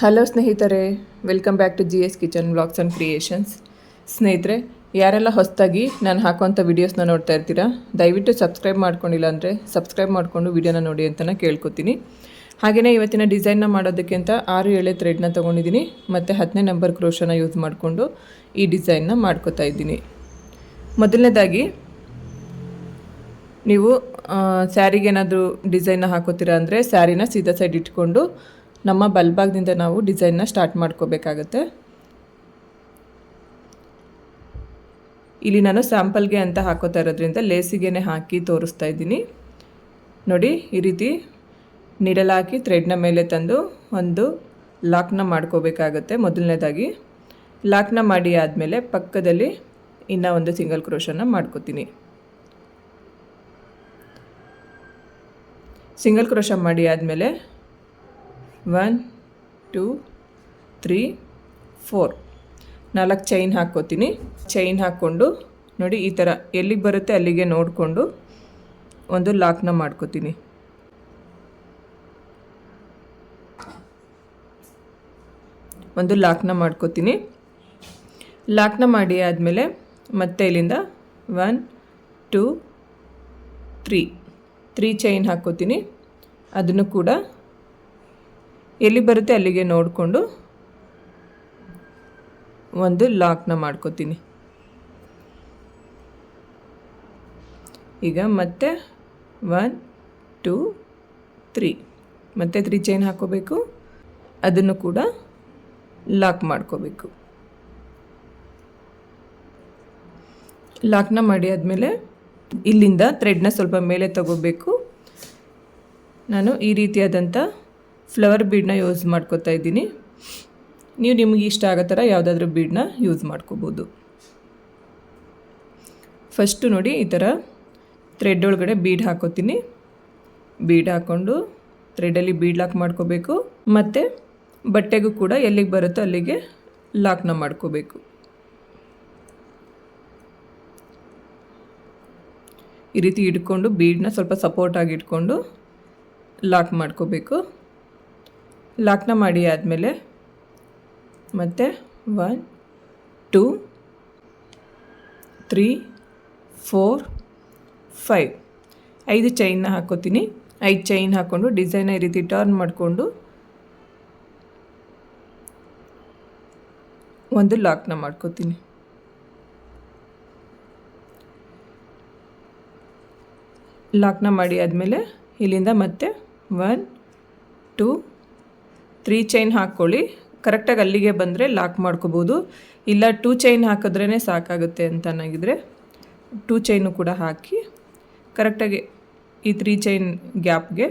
Hello ಸ್ನೇಹಿತರೆ welcome back to G S kitchen blogs and creations ಸ್ನೇಹಿತರೆ, ಯಾರೆಲ್ಲ ಹೊಸದಾಗಿ ನಾನು ಹಾಕುವಂಥ ವೀಡಿಯೋಸ್ನ ನೋಡ್ತಾ ಇರ್ತೀರಾ, ದಯವಿಟ್ಟು ಸಬ್ಸ್ಕ್ರೈಬ್ ಮಾಡ್ಕೊಂಡಿಲ್ಲ ಅಂದರೆ ಸಬ್ಸ್ಕ್ರೈಬ್ ಮಾಡಿಕೊಂಡು ವೀಡಿಯೋನ ನೋಡಿ ಅಂತಲೇ ಕೇಳ್ಕೊತೀನಿ. ಹಾಗೆಯೇ ಇವತ್ತಿನ ಡಿಸೈನ್ನ ಮಾಡೋದಕ್ಕೆ ಅಂತ ಆರು ಏಳೆ ಥ್ರೆಡ್ನ ತೊಗೊಂಡಿದ್ದೀನಿ, ಮತ್ತು ಹತ್ತನೇ ನಂಬರ್ ಕ್ರೋಶನ ಯೂಸ್ ಮಾಡಿಕೊಂಡು ಈ ಡಿಸೈನ್ನ ಮಾಡ್ಕೋತಾ ಇದ್ದೀನಿ. ಮೊದಲನೇದಾಗಿ, ನೀವು ಸ್ಯಾರಿಗೆ ಏನಾದರೂ ಡಿಸೈನ್ನ ಹಾಕೋತೀರಾ ಅಂದರೆ ಸ್ಯಾರಿನ ಸೀದಾ ಸೈಡ್ ಇಟ್ಕೊಂಡು ನಮ್ಮ ಬಲ್ಭಾಗದಿಂದ ನಾವು ಡಿಸೈನ್ನ ಸ್ಟಾರ್ಟ್ ಮಾಡ್ಕೋಬೇಕಾಗತ್ತೆ. ಇಲ್ಲಿ ನಾನು ಸ್ಯಾಂಪಲ್ಗೆ ಅಂತ ಹಾಕೋತಾ ಇರೋದ್ರಿಂದ ಲೇಸಿಗೆನೆ ಹಾಕಿ ತೋರಿಸ್ತಾ ಇದ್ದೀನಿ. ನೋಡಿ, ಈ ರೀತಿ ನಿಡಲಾಕಿ ಥ್ರೆಡ್ನ ಮೇಲೆ ತಂದು ಒಂದು ಲಾಕ್ನ ಮಾಡ್ಕೋಬೇಕಾಗತ್ತೆ ಮೊದಲನೇದಾಗಿ. ಲಾಕ್ನ ಮಾಡಿ ಆದಮೇಲೆ ಪಕ್ಕದಲ್ಲಿ ಇನ್ನೂ ಒಂದು ಸಿಂಗಲ್ ಕ್ರೋಶನ್ನು ಮಾಡ್ಕೋತೀನಿ. ಸಿಂಗಲ್ ಕ್ರೋಶ ಮಾಡಿ ಆದಮೇಲೆ ಒನ್, ಟೂ, ತ್ರೀ, ಫೋರ್. ನಾಲ್ಕು ಚೈನ್ ಹಾಕ್ಕೋತೀನಿ. ಚೈನ್ ಹಾಕ್ಕೊಂಡು ನೋಡಿ ಈ ಥರ ಎಲ್ಲಿಗೆ ಬರುತ್ತೆ ಅಲ್ಲಿಗೆ ನೋಡಿಕೊಂಡು ಒಂದು ಲಾಕ್ನ ಮಾಡ್ಕೋತೀನಿ. ಒಂದು ಲಾಕ್ನ ಮಾಡ್ಕೋತೀನಿ. ಲಾಕ್ನ ಮಾಡಿ ಆದಮೇಲೆ ಮತ್ತೆ ಇಲ್ಲಿಂದ one, two, three. Three chain ಹಾಕ್ಕೋತೀನಿ. ಅದನ್ನು ಕೂಡ ಎಲ್ಲಿ ಬರುತ್ತೆ ಅಲ್ಲಿಗೆ ನೋಡಿಕೊಂಡು ಒಂದು ಲಾಕ್ನ ಮಾಡ್ಕೋತೀನಿ. ಈಗ ಮತ್ತೆ ಒನ್, ಟೂ, ತ್ರೀ. ಮತ್ತೆ ತ್ರೀ ಚೈನ್ ಹಾಕೋಬೇಕು. ಅದನ್ನು ಕೂಡ ಲಾಕ್ ಮಾಡ್ಕೋಬೇಕು. ಲಾಕ್ನ ಮಾಡಿ ಆದಮೇಲೆ ಇಲ್ಲಿಂದ ಥ್ರೆಡ್ನ ಸ್ವಲ್ಪ ಮೇಲೆ ತಗೋಬೇಕು. ನಾನು ಈ ರೀತಿಯಾದಂಥ ಫ್ಲವರ್ ಬೀಡನ್ನ ಯೂಸ್ ಮಾಡ್ಕೋತಾ ಇದ್ದೀನಿ. ನೀವು ನಿಮಗೆ ಇಷ್ಟ ಆಗೋ ಥರ ಯಾವುದಾದ್ರೂ ಬೀಡನ್ನ ಯೂಸ್ ಮಾಡ್ಕೋಬೋದು. ಫಸ್ಟು ನೋಡಿ ಈ ಥರ ಥ್ರೆಡ್ ಒಳಗಡೆ ಬೀಡ್ ಹಾಕೋತೀನಿ. ಬೀಡ್ ಹಾಕ್ಕೊಂಡು ಥ್ರೆಡಲ್ಲಿ ಬೀಡ್ ಲಾಕ್ ಮಾಡ್ಕೋಬೇಕು. ಮತ್ತು ಬಟ್ಟೆಗೂ ಕೂಡ ಎಲ್ಲಿಗೆ ಬರುತ್ತೋ ಅಲ್ಲಿಗೆ ಲಾಕ್ನ ಮಾಡ್ಕೋಬೇಕು. ಈ ರೀತಿ ಇಟ್ಕೊಂಡು ಬೀಡನ್ನ ಸ್ವಲ್ಪ ಸಪೋರ್ಟಾಗಿ ಇಟ್ಕೊಂಡು ಲಾಕ್ ಮಾಡ್ಕೋಬೇಕು. ಲಾಕ್ನ ಮಾಡಿ ಆದಮೇಲೆ ಮತ್ತು one, two, three, four, five. ಐದು ಚೈನ್ನ ಹಾಕ್ಕೋತೀನಿ ಐದು ಚೈನ್ ಹಾಕ್ಕೊಂಡು ಡಿಸೈನ್ ಈ ರೀತಿ ಟರ್ನ್ ಮಾಡಿಕೊಂಡು ಒಂದು ಲಾಕ್ನ ಮಾಡ್ಕೋತೀನಿ. ಲಾಕ್ನ ಮಾಡಿ ಆದಮೇಲೆ ಇಲ್ಲಿಂದ ಮತ್ತೆ ಒನ್, ಟೂ ತ್ರೀ ಚೈನ್ ಹಾಕ್ಕೊಳ್ಳಿ. ಕರೆಕ್ಟಾಗಿ ಅಲ್ಲಿಗೆ ಬಂದರೆ ಲಾಕ್ ಮಾಡ್ಕೋಬೋದು. ಇಲ್ಲ ಟೂ ಚೈನ್ ಹಾಕಿದ್ರೇ ಸಾಕಾಗುತ್ತೆ ಅಂತ ಅನ್ನಗಿದ್ರೆ ಟೂ ಚೈನು ಕೂಡ ಹಾಕಿ ಕರೆಕ್ಟಾಗಿ ಈ ತ್ರೀ ಚೈನ್ ಗ್ಯಾಪ್ಗೆ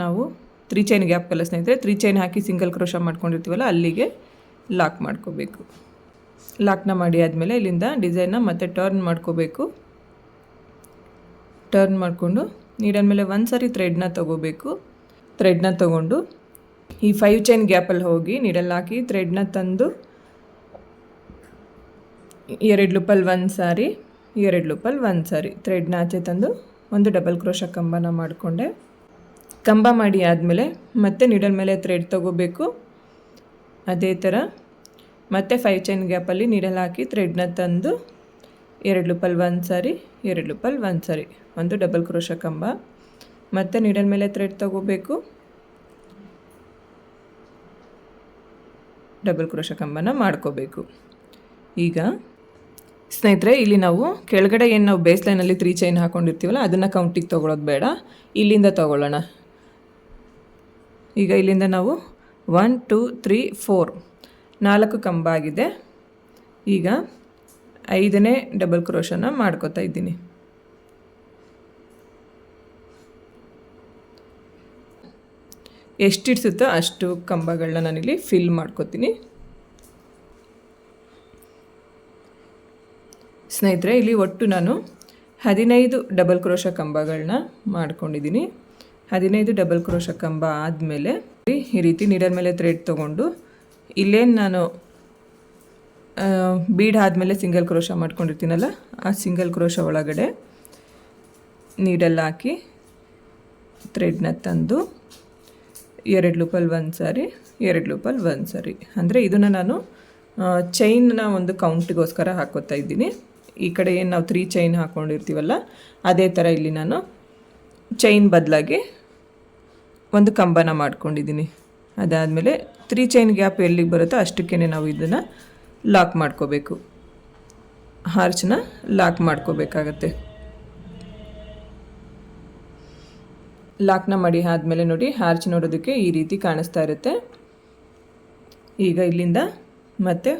ನಾವು ತ್ರೀ ಚೈನ್ ಗ್ಯಾಪ್ ಕಲ ಸ್ನೇಹಿತರೆ, ತ್ರೀ ಚೈನ್ ಹಾಕಿ ಸಿಂಗಲ್ ಕ್ರೋಶ ಮಾಡ್ಕೊಂಡಿರ್ತೀವಲ್ಲ, ಅಲ್ಲಿಗೆ ಲಾಕ್ ಮಾಡ್ಕೋಬೇಕು. ಲಾಕ್ನ ಮಾಡಿ ಆದಮೇಲೆ ಇಲ್ಲಿಂದ ಡಿಸೈನ್ನ ಮತ್ತೆ ಟರ್ನ್ ಮಾಡ್ಕೋಬೇಕು. ಟರ್ನ್ ಮಾಡಿಕೊಂಡು ನೀಡಾದ ಮೇಲೆ ಒಂದು ಸಾರಿ ಥ್ರೆಡ್ನ ತೊಗೋಬೇಕು. ಥ್ರೆಡ್ನ ತೊಗೊಂಡು ಈ ಫೈವ್ ಚೈನ್ ಗ್ಯಾಪಲ್ಲಿ ಹೋಗಿ ನೀಡಲ್ ಹಾಕಿ ಥ್ರೆಡ್ನ ತಂದು ಎರಡು ಲೂಪಲ್ಲಿ ಒಂದು ಸಾರಿ, ಎರಡು ಲೂಪಲ್ಲಿ ಒಂದು ಸಾರಿ ಥ್ರೆಡ್ನ ಆಚೆ ತಂದು ಒಂದು ಡಬಲ್ ಕ್ರೋಶ ಕಂಬನ ಮಾಡಿಕೊಂಡೆ. ಕಂಬ ಮಾಡಿ ಆದಮೇಲೆ ಮತ್ತೆ ನೀಡಲ್ ಮೇಲೆ ಥ್ರೆಡ್ ತಗೋಬೇಕು. ಅದೇ ಥರ ಮತ್ತೆ ಫೈವ್ ಚೈನ್ ಗ್ಯಾಪಲ್ಲಿ ನೀಡಲ್ ಹಾಕಿ ಥ್ರೆಡ್ನ ತಂದು ಎರಡು ಲೂಪಲ್ಲಿ ಒಂದು ಸಾರಿ, ಎರಡು ಲೂಪಲ್ಲಿ ಒಂದು ಸಾರಿ ಒಂದು ಡಬಲ್ ಕ್ರೋಶ ಕಂಬ. ಮತ್ತೆ ನೀಡಲ್ ಮೇಲೆ ಥ್ರೆಡ್ ತೊಗೋಬೇಕು. ಡಬಲ್ ಕ್ರೋಶ ಕಂಬನ ಮಾಡ್ಕೋಬೇಕು. ಈಗ ಸ್ನೇಹಿತರೆ, ಇಲ್ಲಿ ನಾವು ಕೆಳಗಡೆ ಏನು ನಾವು ಬೇಸ್ ಲೈನಲ್ಲಿ ತ್ರೀ ಚೈನ್ ಹಾಕ್ಕೊಂಡಿರ್ತೀವಲ್ಲ ಅದನ್ನು ಕೌಂಟಿಗೆ ತೊಗೊಳೋದು ಬೇಡ. ಇಲ್ಲಿಂದ ತೊಗೊಳ್ಳೋಣ. ಈಗ ಇಲ್ಲಿಂದ ನಾವು ಒನ್ ಟೂ ತ್ರೀ ಫೋರ್ ನಾಲ್ಕು ಕಂಬ ಆಗಿದೆ. ಈಗ ಐದನೇ ಡಬಲ್ ಕ್ರೋಶನ ಮಾಡ್ಕೋತಾ ಇದ್ದೀನಿ. ಎಷ್ಟಿಡ್ಸುತ್ತೋ ಅಷ್ಟು ಕಂಬಗಳನ್ನ ನಾನಿಲ್ಲಿ ಫಿಲ್ ಮಾಡ್ಕೋತೀನಿ. ಸ್ನೇಹಿತರೆ, ಇಲ್ಲಿ ಒಟ್ಟು ನಾನು ಹದಿನೈದು ಡಬಲ್ ಕ್ರೋಶ ಕಂಬಗಳನ್ನ ಮಾಡ್ಕೊಂಡಿದ್ದೀನಿ. ಹದಿನೈದು ಡಬಲ್ ಕ್ರೋಶ ಕಂಬ ಆದಮೇಲೆ ಈ ರೀತಿ ನೀಡರ್ ಮೇಲೆ ಥ್ರೆಡ್ ತೊಗೊಂಡು ಇಲ್ಲೇನು ನಾನು ಬೀಡ್ ಆದಮೇಲೆ ಸಿಂಗಲ್ ಕ್ರೋಶ ಮಾಡ್ಕೊಂಡಿರ್ತೀನಲ್ಲ, ಆ ಸಿಂಗಲ್ ಕ್ರೋಶ ಒಳಗಡೆ ನೀಡಲ್ಲಿ ಹಾಕಿ ಥ್ರೆಡ್ನ ತಂದು ಎರಡು ಲೂಪಲ್ಲಿ ಒಂದು ಸಾರಿ, ಎರಡು ಲೂಪಲ್ಲಿ ಒಂದು ಸಾರಿ. ಅಂದರೆ ಇದನ್ನು ನಾನು ಚೈನ್ನ ಒಂದು ಕೌಂಟಿಗೋಸ್ಕರ ಹಾಕೋತಾ ಇದ್ದೀನಿ. ಈ ಕಡೆ ಏನು ನಾವು ತ್ರೀ ಚೈನ್ ಹಾಕ್ಕೊಂಡಿರ್ತೀವಲ್ಲ ಅದೇ ಥರ ಇಲ್ಲಿ ನಾನು ಚೈನ್ ಬದಲಾಗಿ ಒಂದು ಕಂಬನ ಮಾಡ್ಕೊಂಡಿದ್ದೀನಿ. ಅದಾದಮೇಲೆ ತ್ರೀ ಚೈನ್ ಗ್ಯಾಪ್ ಎಲ್ಲಿಗೆ ಬರುತ್ತೋ ಅಷ್ಟಕ್ಕೇ ನಾವು ಇದನ್ನು ಲಾಕ್ ಮಾಡ್ಕೋಬೇಕು. ಹಾರ್ಚನ್ನ ಲಾಕ್ ಮಾಡ್ಕೋಬೇಕಾಗತ್ತೆ. ಲಾಕ್ನ ಮಾಡಿ ಆದಮೇಲೆ ನೋಡಿ ಹಾರ್ಚ್ ನೋಡೋದಕ್ಕೆ ಈ ರೀತಿ ಕಾಣಿಸ್ತಾ ಇರುತ್ತೆ. ಈಗ ಇಲ್ಲಿಂದ ಮತ್ತೆ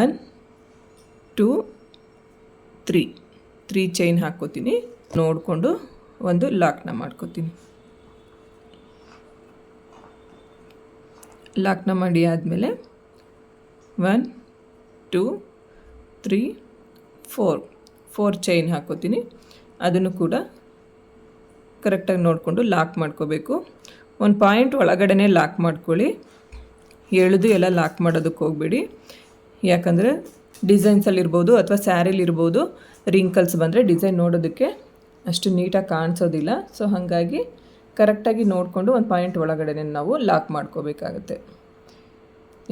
one, two, three. Three chain ಹಾಕ್ಕೋತೀನಿ. ನೋಡಿಕೊಂಡು ಒಂದು ಲಾಕ್ನ ಮಾಡ್ಕೋತೀನಿ. ಲಾಕ್ನ ಮಾಡಿ ಆದಮೇಲೆ one, two, three, four. Four chain ಹಾಕ್ಕೋತೀನಿ. ಅದನ್ನು ಕೂಡ ಕರೆಕ್ಟಾಗಿ ನೋಡಿಕೊಂಡು ಲಾಕ್ ಮಾಡ್ಕೋಬೇಕು. ಒಂದು ಪಾಯಿಂಟ್ ಒಳಗಡೆ ಲಾಕ್ ಮಾಡ್ಕೊಳ್ಳಿ. ಎಳೆದು ಎಲ್ಲ ಲಾಕ್ ಮಾಡೋದಕ್ಕೆ ಹೋಗಬೇಡಿ. ಯಾಕಂದರೆ ಡಿಸೈನ್ಸಲ್ಲಿರ್ಬೋದು ಅಥವಾ ಸ್ಯಾರಿಲಿರ್ಬೋದು ರಿಂಕಲ್ಸ್ ಬಂದರೆ ಡಿಸೈನ್ ನೋಡೋದಕ್ಕೆ ಅಷ್ಟು ನೀಟಾಗಿ ಕಾಣಿಸೋದಿಲ್ಲ. ಸೊ ಹಾಗಾಗಿ ಕರೆಕ್ಟಾಗಿ ನೋಡಿಕೊಂಡು ಒಂದು ಪಾಯಿಂಟ್ ಒಳಗಡೆ ನಾವು ಲಾಕ್ ಮಾಡ್ಕೋಬೇಕಾಗತ್ತೆ.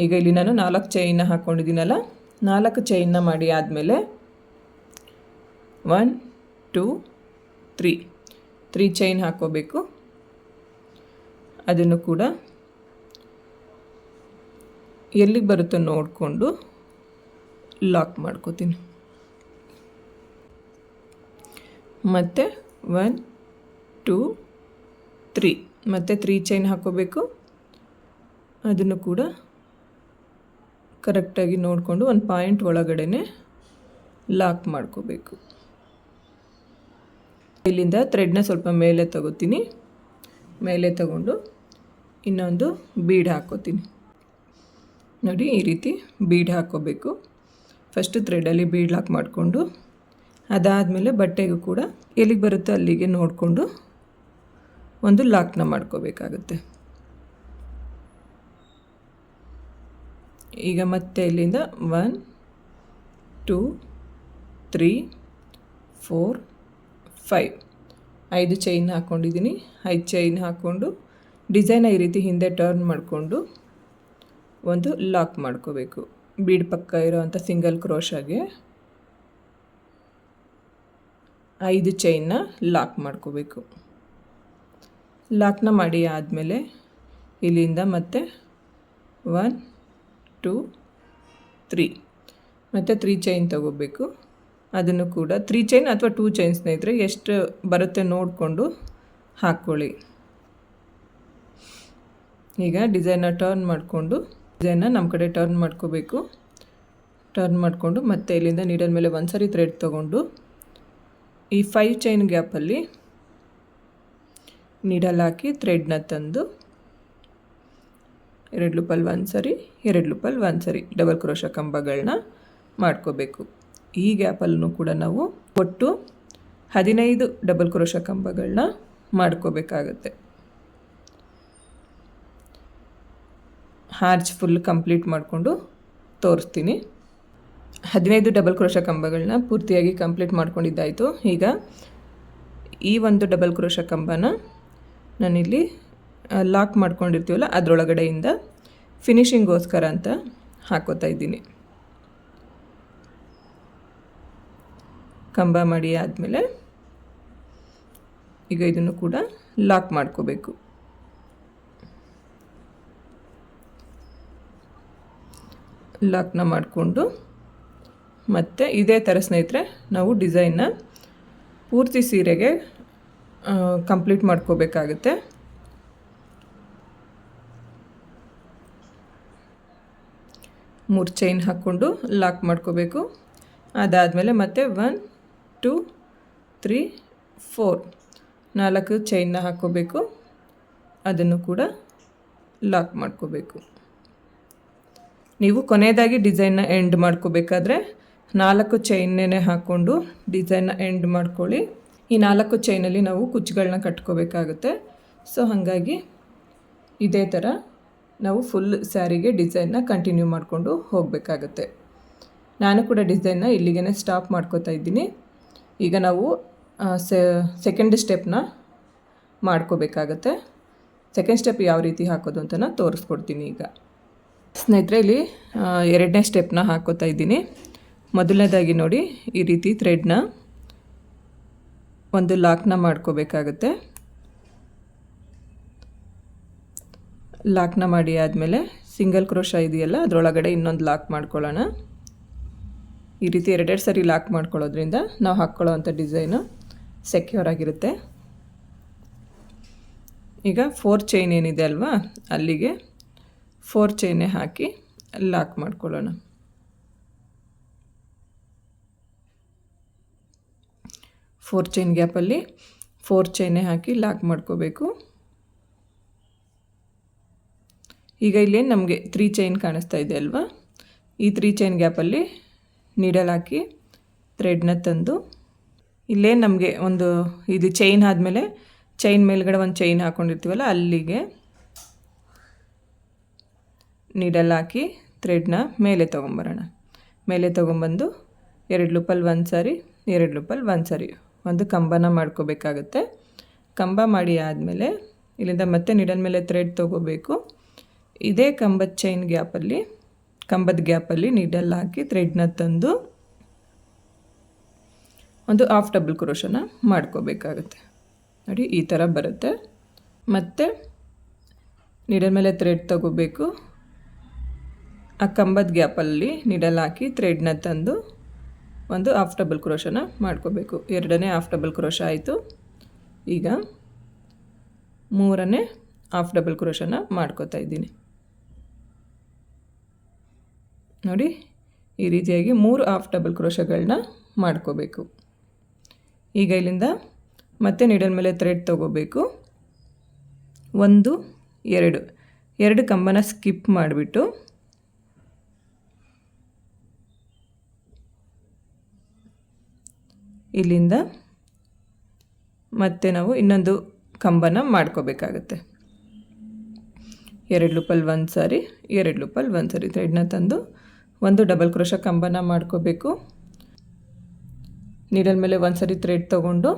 ಈಗ ಇಲ್ಲಿ ನಾನು ನಾಲ್ಕು ಚೈನ್ನ ಹಾಕ್ಕೊಂಡಿದ್ದೀನಲ್ಲ ನಾಲ್ಕು ಚೈನ್ನ ಮಾಡಿ ಆದಮೇಲೆ one two three three chain ಹಾಕೋಬೇಕು. ಅದನ್ನು ಕೂಡ ಎಲ್ಲಿಗೆ ಬರುತ್ತೋ ನೋಡಿಕೊಂಡು ಲಾಕ್ ಮಾಡ್ಕೋತೀನಿ. ಮತ್ತು ಒನ್, ಟೂ, ತ್ರೀ. ಮತ್ತು ತ್ರೀ ಚೈನ್ ಹಾಕೋಬೇಕು. ಅದನ್ನು ಕೂಡ ಕರೆಕ್ಟಾಗಿ ನೋಡಿಕೊಂಡು ಒಂದು ಪಾಯಿಂಟ್ ಒಳಗಡೆ ಲಾಕ್ ಮಾಡ್ಕೋಬೇಕು. ಇಲ್ಲಿಂದ ಥ್ರೆಡ್ನ ಸ್ವಲ್ಪ ಮೇಲೆ ತಗೋತೀನಿ. ಮೇಲೆ ತಗೊಂಡು ಇನ್ನೊಂದು ಬೀಡ್ ಹಾಕೋತೀನಿ. ನೋಡಿ, ಈ ರೀತಿ ಬೀಡ್ ಹಾಕೋಬೇಕು. ಫಸ್ಟು ಥ್ರೆಡಲ್ಲಿ ಬೀಡ್ ಲಾಕ್ ಮಾಡಿಕೊಂಡು, ಅದಾದಮೇಲೆ ಬಟ್ಟೆಗೂ ಕೂಡ ಎಲ್ಲಿಗೆ ಬರುತ್ತೋ ಅಲ್ಲಿಗೆ ನೋಡಿಕೊಂಡು ಒಂದು ಲಾಕ್ನ ಮಾಡ್ಕೋಬೇಕಾಗುತ್ತೆ. ಈಗ ಮತ್ತೆ ಇಲ್ಲಿಂದ one two three four five ಐದು ಚೈನ್ ಹಾಕ್ಕೊಂಡಿದ್ದೀನಿ ಐದು ಚೈನ್ ಹಾಕ್ಕೊಂಡು ಡಿಸೈನ್ ಈ ರೀತಿ ಹಿಂದೆ ಟರ್ನ್ ಮಾಡಿಕೊಂಡು ಒಂದು ಲಾಕ್ ಮಾಡ್ಕೋಬೇಕು. ಬೀಡ್ ಪಕ್ಕ ಇರೋವಂಥ ಸಿಂಗಲ್ ಕ್ರೋಶಾಗೆ ಐದು ಚೈನ್ನ ಲಾಕ್ ಮಾಡ್ಕೋಬೇಕು. ಲಾಕ್ನ ಮಾಡಿ ಆದಮೇಲೆ ಇಲ್ಲಿಂದ ಮತ್ತೆ ಒನ್ ಟೂ ತ್ರೀ ಮತ್ತು ತ್ರೀ ಚೈನ್ ತಗೋಬೇಕು. ಅದನ್ನು ಕೂಡ ತ್ರೀ ಚೈನ್ ಅಥವಾ ಟೂ ಚೈನ್ ಸ್ನೇಹಿತರೆ ಎಷ್ಟು ಬರುತ್ತೆ ನೋಡಿಕೊಂಡು ಹಾಕ್ಕೊಳ್ಳಿ ಈಗ ಡಿಸೈನ ಟರ್ನ್ ಮಾಡಿಕೊಂಡು ಡಿಸೈನ್ನ ನಮ್ಮ ಕಡೆ ಟರ್ನ್ ಮಾಡ್ಕೋಬೇಕು. ಟರ್ನ್ ಮಾಡಿಕೊಂಡು ಮತ್ತೆ ಇಲ್ಲಿಂದ ನೀಡಲ್ ಮೇಲೆ ಒಂದು ಸರಿ ಥ್ರೆಡ್ ತೊಗೊಂಡು, ಈ ಫೈವ್ ಚೈನ್ ಗ್ಯಾಪಲ್ಲಿ ನೀಡಲ್ ಹಾಕಿ ಥ್ರೆಡ್ನ ತಂದು, ಎರಡು ಲುಪಲ್ ಒಂದು ಸರಿ, ಎರಡು ಲುಪಲ್ ಒಂದು ಸರಿ ಡಬಲ್ ಕ್ರೋಶ ಕಂಬಗಳನ್ನ ಮಾಡ್ಕೋಬೇಕು. ಈ ಗ್ಯಾಪಲ್ಲೂ ಕೂಡ ನಾವು ಒಟ್ಟು ಹದಿನೈದು ಡಬಲ್ ಕ್ರೋಶ ಕಂಬಗಳನ್ನ ಮಾಡ್ಕೋಬೇಕಾಗತ್ತೆ. ಹಾರ್ಜ್ ಫುಲ್ ಕಂಪ್ಲೀಟ್ ಮಾಡಿಕೊಂಡು ತೋರಿಸ್ತೀನಿ. ಹದಿನೈದು ಡಬಲ್ ಕ್ರೋಶ ಕಂಬಗಳನ್ನ ಪೂರ್ತಿಯಾಗಿ ಕಂಪ್ಲೀಟ್ ಮಾಡ್ಕೊಂಡಿದ್ದಾಯಿತು. ಈಗ ಈ ಒಂದು ಡಬಲ್ ಕ್ರೋಶ ಕಂಬನ ನಾನಿಲ್ಲಿ ಲಾಕ್ ಮಾಡ್ಕೊಂಡಿರ್ತೀವಲ್ಲ, ಅದರೊಳಗಡೆಯಿಂದ ಫಿನಿಷಿಂಗೋಸ್ಕರ ಅಂತ ಹಾಕೋತಾ ಇದ್ದೀನಿ. ಕಂಬ ಮಾಡಿ ಆದಮೇಲೆ ಈಗ ಇದನ್ನು ಕೂಡ ಲಾಕ್ ಮಾಡ್ಕೋಬೇಕು. ಲಾಕ್ನ ಮಾಡಿಕೊಂಡು ಮತ್ತು ಇದೇ ಥರ ಸ್ನೇಹಿತರೆ, ನಾವು ಡಿಸೈನ್ನ ಪೂರ್ತಿ ಸೀರೆಗೆ ಕಂಪ್ಲೀಟ್ ಮಾಡ್ಕೋಬೇಕಾಗುತ್ತೆ. ಮೂರು ಚೈನ್ ಹಾಕ್ಕೊಂಡು ಲಾಕ್ ಮಾಡ್ಕೋಬೇಕು. ಅದಾದಮೇಲೆ ಮತ್ತೆ ಒನ್ ಟು, ತ್ರೀ, ಫೋರ್. ನಾಲ್ಕು ಚೈನ್ನ ಹಾಕ್ಕೋಬೇಕು. ಅದನ್ನು ಕೂಡ ಲಾಕ್ ಮಾಡ್ಕೋಬೇಕು. ನೀವು ಕೊನೆಯದಾಗಿ ಡಿಸೈನ್ನ ಎಂಡ್ ಮಾಡ್ಕೋಬೇಕಾದ್ರೆ ನಾಲ್ಕು ಚೈನ್ನೇ ಹಾಕ್ಕೊಂಡು ಡಿಸೈನ್ನ ಎಂಡ್ ಮಾಡ್ಕೊಳ್ಳಿ. ಈ ನಾಲ್ಕು ಚೈನಲ್ಲಿ ನಾವು ಕುಚ್ಚುಗಳನ್ನ ಕಟ್ಕೋಬೇಕಾಗುತ್ತೆ. ಸೊ, ಹಾಗಾಗಿ ಇದೇ ಥರ ನಾವು ಫುಲ್ ಸ್ಯಾರಿಗೆ ಡಿಸೈನ್ನ ಕಂಟಿನ್ಯೂ ಮಾಡಿಕೊಂಡು ಹೋಗಬೇಕಾಗತ್ತೆ. ನಾನು ಕೂಡ ಡಿಸೈನ್ನ ಇಲ್ಲಿಗೆ ಸ್ಟಾಪ್ ಮಾಡ್ಕೋತಾ ಇದ್ದೀನಿ. ಈಗ ನಾವು ಸೆಕೆಂಡ್ ಸ್ಟೆಪ್ನ ಮಾಡ್ಕೋಬೇಕಾಗತ್ತೆ. ಸೆಕೆಂಡ್ ಸ್ಟೆಪ್ ಯಾವ ರೀತಿ ಹಾಕೋದು ಅಂತ ನಾನು ತೋರಿಸ್ಕೊಡ್ತೀನಿ ಈಗ. ಸ್ನೇಹಿತರೆ, ಇಲ್ಲಿ ಎರಡನೇ ಸ್ಟೆಪ್ನ ಹಾಕೋತಾ ಇದ್ದೀನಿ. ಮೊದಲನೇದಾಗಿ ನೋಡಿ, ಈ ರೀತಿ ಥ್ರೆಡ್ನ ಒಂದು ಲಾಕ್ನ ಮಾಡ್ಕೋಬೇಕಾಗತ್ತೆ. ಲಾಕ್ನ ಮಾಡಿ ಆದಮೇಲೆ ಸಿಂಗಲ್ ಕ್ರೋಶ ಇದೆಯಲ್ಲ, ಅದರೊಳಗಡೆ ಇನ್ನೊಂದು ಲಾಕ್ ಮಾಡ್ಕೊಳ್ಳೋಣ. ಈ ರೀತಿ ಎರಡೆರಡು ಸರಿ ಲಾಕ್ ಮಾಡ್ಕೊಳ್ಳೋದ್ರಿಂದ ನಾವು ಹಾಕ್ಕೊಳ್ಳೋ ಅಂಥ ಡಿಸೈನು ಸೆಕ್ಯೂರ್ ಆಗಿರುತ್ತೆ. ಈಗ ಫೋರ್ ಚೈನ್ ಏನಿದೆ ಅಲ್ವಾ? ಅಲ್ಲಿಗೆ ಫೋರ್ ಚೈನೇ ಹಾಕಿ ಲಾಕ್ ಮಾಡ್ಕೊಳ್ಳೋಣ. ಫೋರ್ ಚೈನ್ ಗ್ಯಾಪಲ್ಲಿ ಫೋರ್ ಚೈನೇ ಹಾಕಿ ಲಾಕ್ ಮಾಡ್ಕೋಬೇಕು. ಈಗ ಇಲ್ಲೇನು ನಮಗೆ ತ್ರೀ ಚೈನ್ ಕಾಣಿಸ್ತಾ ಇದೆ ಅಲ್ವಾ? ಈ ತ್ರೀ ಚೈನ್ ಗ್ಯಾಪಲ್ಲಿ ನೀಡಲ್ ಹಾಕಿ ಥ್ರೆಡ್ನ ತಂದು ಇಲ್ಲೇ ನಮಗೆ ಒಂದು ಇದು ಚೈನ್ ಆದಮೇಲೆ ಚೈನ್ ಮೇಲ್ಗಡೆ ಒಂದು ಚೈನ್ ಹಾಕ್ಕೊಂಡಿರ್ತೀವಲ್ಲ ಅಲ್ಲಿಗೆ ನೀಡಲ್ ಹಾಕಿ ಥ್ರೆಡ್ನ ಮೇಲೆ ತೊಗೊಂಬರೋಣ. ಮೇಲೆ ತೊಗೊಂಬಂದು ಎರಡು ಲೂಪಲ್ಲಿ ಒಂದು ಸಾರಿ, ಎರಡು ಲೂಪಲ್ಲಿ ಒಂದು ಸಾರಿ ಒಂದು ಕಂಬನ ಮಾಡ್ಕೋಬೇಕಾಗತ್ತೆ. ಕಂಬ ಮಾಡಿ ಆದಮೇಲೆ ಇಲ್ಲಿಂದ ಮತ್ತೆ ನಿಡಲ್ ಮೇಲೆ ಥ್ರೆಡ್ ತೊಗೋಬೇಕು. ಇದೇ ಕಂಬದ ಚೈನ್ ಗ್ಯಾಪಲ್ಲಿ ಕಂಬದ ಗ್ಯಾಪಲ್ಲಿ ನೀಡಲ್ ಹಾಕಿ ಥ್ರೆಡ್ನ ತಂದು ಒಂದು ಹಾಫ್ ಡಬಲ್ ಕ್ರೋಶನ ಮಾಡ್ಕೋಬೇಕಾಗುತ್ತೆ. ನೋಡಿ, ಈ ಥರ ಬರುತ್ತೆ. ಮತ್ತು ನೀಡಲ್ ಮೇಲೆ ಥ್ರೆಡ್ ತಗೋಬೇಕು. ಆ ಕಂಬದ ಗ್ಯಾಪಲ್ಲಿ ನೀಡಲ್ ಹಾಕಿ ಥ್ರೆಡ್ನ ತಂದು ಒಂದು ಹಾಫ್ ಡಬಲ್ ಕ್ರೋಶನ ಮಾಡ್ಕೋಬೇಕು. ಎರಡನೇ ಹಾಫ್ ಡಬಲ್ ಕ್ರೋಶ ಆಯಿತು. ಈಗ ಮೂರನೇ ಹಾಫ್ ಡಬಲ್ ಕ್ರೋಶನ ಮಾಡ್ಕೋತಾ ಇದ್ದೀನಿ. ನೋಡಿ, ಈ ರೀತಿಯಾಗಿ ಮೂರು ಹಾಫ್ ಡಬಲ್ ಕ್ರೋಶಗಳನ್ನ ಮಾಡ್ಕೋಬೇಕು. ಈಗ ಇಲ್ಲಿಂದ ಮತ್ತೆ ನೀಡಲ್ ಮೇಲೆ ಥ್ರೆಡ್ ತೊಗೋಬೇಕು. ಒಂದು, ಎರಡು. ಎರಡು ಕಂಬನ ಸ್ಕಿಪ್ ಮಾಡಿಬಿಟ್ಟು ಇಲ್ಲಿಂದ ಮತ್ತೆ ನಾವು ಇನ್ನೊಂದು ಕಂಬನ ಮಾಡ್ಕೋಬೇಕಾಗತ್ತೆ. ಎರಡು ಲೂಪಲ್ಲಿ ಒಂದು ಸಾರಿ ಎರಡು ಲೂಪಲ್ಲಿ ಒಂದು ಸಾರಿ ಥ್ರೆಡ್ನ ತಂದು ಒಂದು ಡಬಲ್ ಕ್ರೋಶ ಕಂಬನ ಮಾಡ್ಕೋಬೇಕು. ನೀಡಲ್ ಮೇಲೆ ಒಂದು ಸರಿ ಥ್ರೆಡ್ ತೊಗೊಂಡು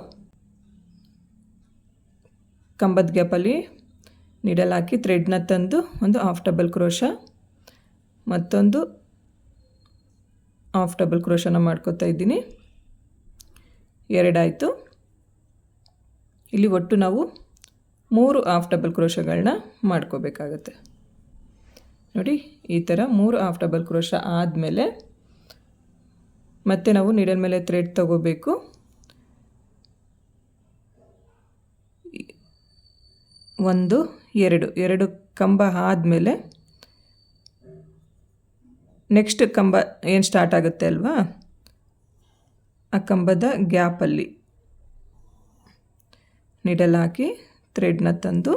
ಕಂಬದ ಗ್ಯಾಪಲ್ಲಿ ನೀಡಲ್ ಹಾಕಿ ಥ್ರೆಡ್ನ ತಂದು ಒಂದು ಹಾಫ್ ಡಬಲ್ ಕ್ರೋಶ ಮತ್ತೊಂದು ಹಾಫ್ ಡಬಲ್ ಕ್ರೋಶನ ಮಾಡ್ಕೋತಾ ಇದ್ದೀನಿ. ಎರಡಾಯಿತು ಇಲ್ಲಿ ಒಟ್ಟು ನಾವು ಮೂರು ಹಾಫ್ ಡಬಲ್ ಕ್ರೋಶಗಳನ್ನ ಮಾಡ್ಕೋಬೇಕಾಗತ್ತೆ. ನೋಡಿ, ಈ ಥರ ಮೂರು ಹಾಫ್ ಡಬಲ್ ಕ್ರೋಶ ಆದಮೇಲೆ ಮತ್ತೆ ನಾವು ನೀಡಲ್ ಮೇಲೆ ಥ್ರೆಡ್ ತಗೋಬೇಕು. ಒಂದು, ಎರಡು ಎರಡು ಕಂಬ ಆದಮೇಲೆ ನೆಕ್ಸ್ಟ್ ಕಂಬ ಏನು ಸ್ಟಾರ್ಟ್ ಆಗುತ್ತೆ ಅಲ್ವಾ? ಆ ಕಂಬದ ಗ್ಯಾಪಲ್ಲಿ ನಿಡಲ್ ಹಾಕಿ ಥ್ರೆಡ್ನ ತಂದು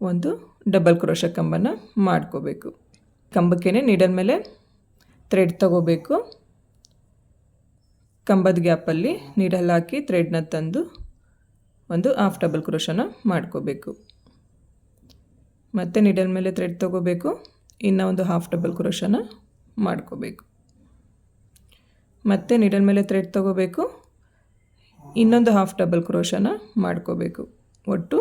ಒಂದು ಡಬಲ್ ಕ್ರೋಶ ಕಂಬನ ಮಾಡ್ಕೋಬೇಕು. ಕಂಬಕ್ಕೇ ನೀಡಲ್ ಮೇಲೆ ಥ್ರೆಡ್ ತಗೋಬೇಕು. ಕಂಬದ ಗ್ಯಾಪಲ್ಲಿ ನೀಡಲ್ ಹಾಕಿ ಥ್ರೆಡ್ನ ತಂದು ಒಂದು ಹಾಫ್ ಡಬಲ್ ಕ್ರೋಶನ ಮಾಡ್ಕೋಬೇಕು. ಮತ್ತು ನೀಡಲ್ ಮೇಲೆ ಥ್ರೆಡ್ ತಗೋಬೇಕು. ಇನ್ನು ಒಂದು ಹಾಫ್ ಡಬಲ್ ಕ್ರೋಶನ ಮಾಡ್ಕೋಬೇಕು. ಮತ್ತು ನೀಡಲ್ ಮೇಲೆ ಥ್ರೆಡ್ ತಗೋಬೇಕು. ಇನ್ನೊಂದು ಹಾಫ್ ಡಬಲ್ ಕ್ರೋಶನ ಮಾಡ್ಕೋಬೇಕು. ಒಟ್ಟು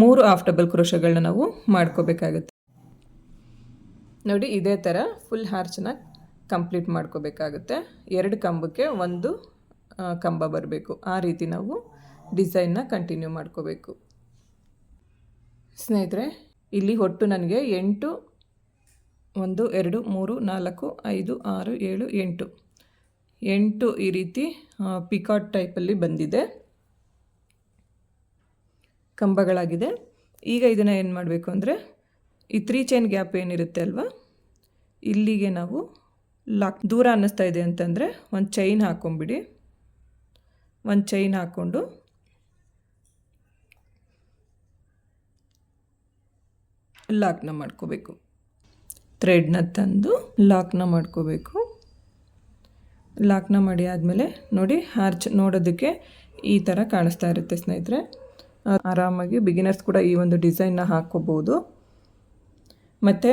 ಮೂರು ಹಾಫ್ ಡಬಲ್ ಕ್ರೋಶಗಳನ್ನ ನಾವು ಮಾಡ್ಕೋಬೇಕಾಗುತ್ತೆ. ನೋಡಿ, ಇದೇ ಥರ ಫುಲ್ ಹಾರ್ಚನ್ನ ಕಂಪ್ಲೀಟ್ ಮಾಡ್ಕೋಬೇಕಾಗುತ್ತೆ. ಎರಡು ಕಂಬಕ್ಕೆ ಒಂದು ಕಂಬ ಬರಬೇಕು. ಆ ರೀತಿ ನಾವು ಡಿಸೈನ್ನ ಕಂಟಿನ್ಯೂ ಮಾಡ್ಕೋಬೇಕು. ಸ್ನೇಹಿತರೆ, ಇಲ್ಲಿ ಒಟ್ಟು ನನಗೆ ಎಂಟು, ಒಂದು, ಎರಡು, ಮೂರು, ನಾಲ್ಕು, ಐದು, ಆರು, ಏಳು, ಎಂಟು. ಎಂಟು ಈ ರೀತಿ ಪಿಕಾಟ್ ಟೈಪಲ್ಲಿ ಬಂದಿದೆ. ಕಂಬಗಳಾಗಿದೆ ಈಗ ಇದನ್ನು ಏನು ಮಾಡಬೇಕು ಅಂದರೆ ಈ ತ್ರೀ ಚೈನ್ ಗ್ಯಾಪ್ ಏನಿರುತ್ತೆ ಅಲ್ವಾ? ಇಲ್ಲಿಗೆ ನಾವು ಲಾಕ್ ದೂರ ಅನ್ನಿಸ್ತಾ ಇದೆ ಅಂತಂದರೆ ಒಂದು ಚೈನ್ ಹಾಕ್ಕೊಂಬಿಡಿ ಒಂದು ಚೈನ್ ಹಾಕ್ಕೊಂಡು ಲಾಕ್ನ ಮಾಡ್ಕೋಬೇಕು. ಥ್ರೆಡ್ನ ತಂದು ಲಾಕ್ನ ಮಾಡ್ಕೋಬೇಕು. ಲಾಕ್ನ ಮಾಡಿ ಆದಮೇಲೆ ನೋಡಿ ಹಾರ್ಚ್ ನೋಡೋದಕ್ಕೆ ಈ ಥರ ಕಾಣಿಸ್ತಾ ಇರುತ್ತೆ ಸ್ನೇಹಿತರೆ. ಆರಾಮಾಗಿ ಬಿಗಿನರ್ಸ್ ಕೂಡ ಈ ಒಂದು ಡಿಸೈನ್ನ ಹಾಕ್ಕೋಬೋದು. ಮತ್ತು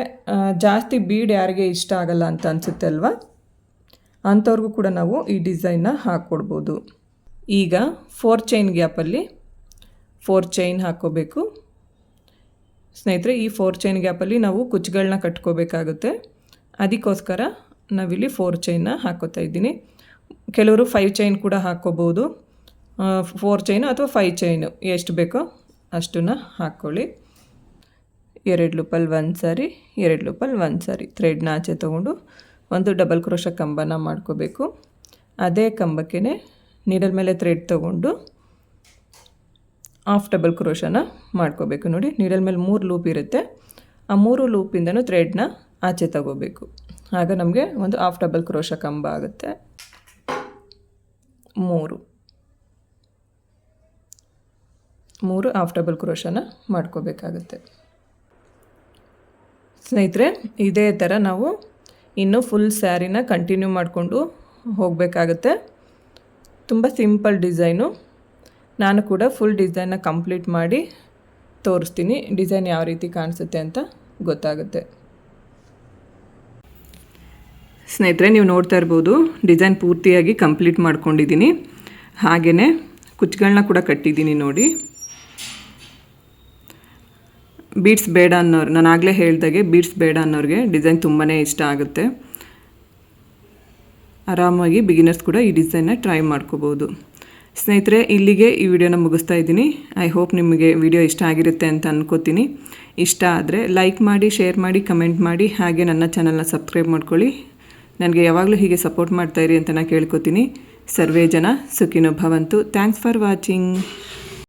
ಜಾಸ್ತಿ ಬೀಡ್ ಯಾರಿಗೆ ಇಷ್ಟ ಆಗಲ್ಲ ಅಂತ ಅನಿಸುತ್ತೆ ಅಲ್ವಾ? ಅಂಥವ್ರಿಗೂ ಕೂಡ ನಾವು ಈ ಡಿಸೈನ್ನ ಹಾಕ್ಕೊಡ್ಬೋದು. ಈಗ ಫೋರ್ ಚೈನ್ ಗ್ಯಾಪಲ್ಲಿ ಫೋರ್ ಚೈನ್ ಹಾಕ್ಕೋಬೇಕು. ಸ್ನೇಹಿತರೆ, ಈ ಫೋರ್ ಚೈನ್ ಗ್ಯಾಪಲ್ಲಿ ನಾವು ಕುಚ್ಚುಗಳನ್ನ ಕಟ್ಕೋಬೇಕಾಗುತ್ತೆ. ಅದಕ್ಕೋಸ್ಕರ ನಾವಿಲ್ಲಿ ಫೋರ್ ಚೈನ್ನ ಹಾಕೋತಾ ಇದ್ದೀನಿ. ಕೆಲವರು ಫೈವ್ ಚೈನ್ ಕೂಡ ಹಾಕ್ಕೋಬೋದು. ಫೋರ್ ಚೈನು ಅಥವಾ ಫೈವ್ ಚೈನು ಎಷ್ಟು ಬೇಕೋ ಅಷ್ಟನ್ನು ಹಾಕ್ಕೊಳ್ಳಿ ಎರಡು ಲೂಪಲ್ಲಿ ಒಂದು ಸಾರಿ, ಎರಡು ಲೂಪಲ್ಲಿ ಒಂದು ಸಾರಿ. ಥ್ರೆಡ್ನ ಆಚೆ ತೊಗೊಂಡು ಒಂದು ಡಬಲ್ ಕ್ರೋಶ ಕಂಬನ ಮಾಡ್ಕೋಬೇಕು. ಅದೇ ಕಂಬಕ್ಕೆ ನೀಡಲ್ ಮೇಲೆ ಥ್ರೆಡ್ ತೊಗೊಂಡು ಹಾಫ್ ಡಬಲ್ ಕ್ರೋಶನ ಮಾಡ್ಕೋಬೇಕು. ನೋಡಿ ನೀಡಲ್ ಮೇಲೆ ಮೂರು ಲೂಪ್ ಇರುತ್ತೆ. ಆ ಮೂರು ಲೂಪಿಂದನೂ ಥ್ರೆಡ್ನ ಆಚೆ ತಗೋಬೇಕು. ಆಗ ನಮಗೆ ಒಂದು ಹಾಫ್ ಡಬಲ್ ಕ್ರೋಶ ಕಂಬ ಆಗುತ್ತೆ. ಮೂರು. ಮೂರು ಹಾಫ್ ಡಬಲ್ ಕ್ರೋಶನ ಮಾಡ್ಕೋಬೇಕಾಗುತ್ತೆ. ಸ್ನೇಹಿತರೆ, ಇದೇ ಥರ ನಾವು ಇನ್ನು ಫುಲ್ ಸ್ಯಾರಿನ ಕಂಟಿನ್ಯೂ ಮಾಡಿಕೊಂಡು ಹೋಗಬೇಕಾಗತ್ತೆ. ತುಂಬ ಸಿಂಪಲ್ ಡಿಸೈನು ನಾನು ಕೂಡ ಫುಲ್ ಡಿಸೈನ್ನ ಕಂಪ್ಲೀಟ್ ಮಾಡಿ ತೋರಿಸ್ತೀನಿ. ಡಿಸೈನ್ ಯಾವ ರೀತಿ ಕಾಣಿಸುತ್ತೆ ಅಂತ ಗೊತ್ತಾಗುತ್ತೆ. ಸ್ನೇಹಿತರೆ, ನೀವು ನೋಡ್ತಾ ಇರ್ಬೋದು ಡಿಸೈನ್ ಪೂರ್ತಿಯಾಗಿ ಕಂಪ್ಲೀಟ್ ಮಾಡ್ಕೊಂಡಿದ್ದೀನಿ. ಹಾಗೆಯೇ ಕುಚ್ಚುಗಳನ್ನ ಕೂಡ ಕಟ್ಟಿದ್ದೀನಿ ನೋಡಿ. ಬೀಡ್ಸ್ ಬೇಡ ಅನ್ನೋರು ನಾನು ಆಗಲೇ ಹೇಳ್ದಾಗೆ ಬೀಡ್ಸ್ ಬೇಡ ಅನ್ನೋರಿಗೆ ಡಿಸೈನ್ ತುಂಬಾ ಇಷ್ಟ ಆಗುತ್ತೆ. ಆರಾಮಾಗಿ ಬಿಗಿನರ್ಸ್ ಕೂಡ ಈ ಡಿಸೈನ್ನ ಟ್ರೈ ಮಾಡ್ಕೋಬೋದು. ಸ್ನೇಹಿತರೆ, ಇಲ್ಲಿಗೆ ಈ ವಿಡಿಯೋನ ಮುಗಿಸ್ತಾ ಇದ್ದೀನಿ. ಐ ಹೋಪ್ ನಿಮಗೆ ವಿಡಿಯೋ ಇಷ್ಟ ಆಗಿರುತ್ತೆ ಅಂತ ಅಂದ್ಕೋತೀನಿ ಇಷ್ಟ ಆದರೆ ಲೈಕ್ ಮಾಡಿ ಶೇರ್ ಮಾಡಿ ಕಮೆಂಟ್ ಮಾಡಿ, ಹಾಗೆ ನನ್ನ ಚಾನಲ್ನ ಸಬ್ಸ್ಕ್ರೈಬ್ ಮಾಡ್ಕೊಳ್ಳಿ. ನನಗೆ ಯಾವಾಗಲೂ ಹೀಗೆ ಸಪೋರ್ಟ್ ಮಾಡ್ತಾಯಿರಿ ಅಂತ ನಾನು ಕೇಳ್ಕೊತೀನಿ. ಸರ್ವೇ ಜನ ಸುಖಿನೋ ಭವಂತು ಥ್ಯಾಂಕ್ಸ್ ಫಾರ್ ವಾಚಿಂಗ್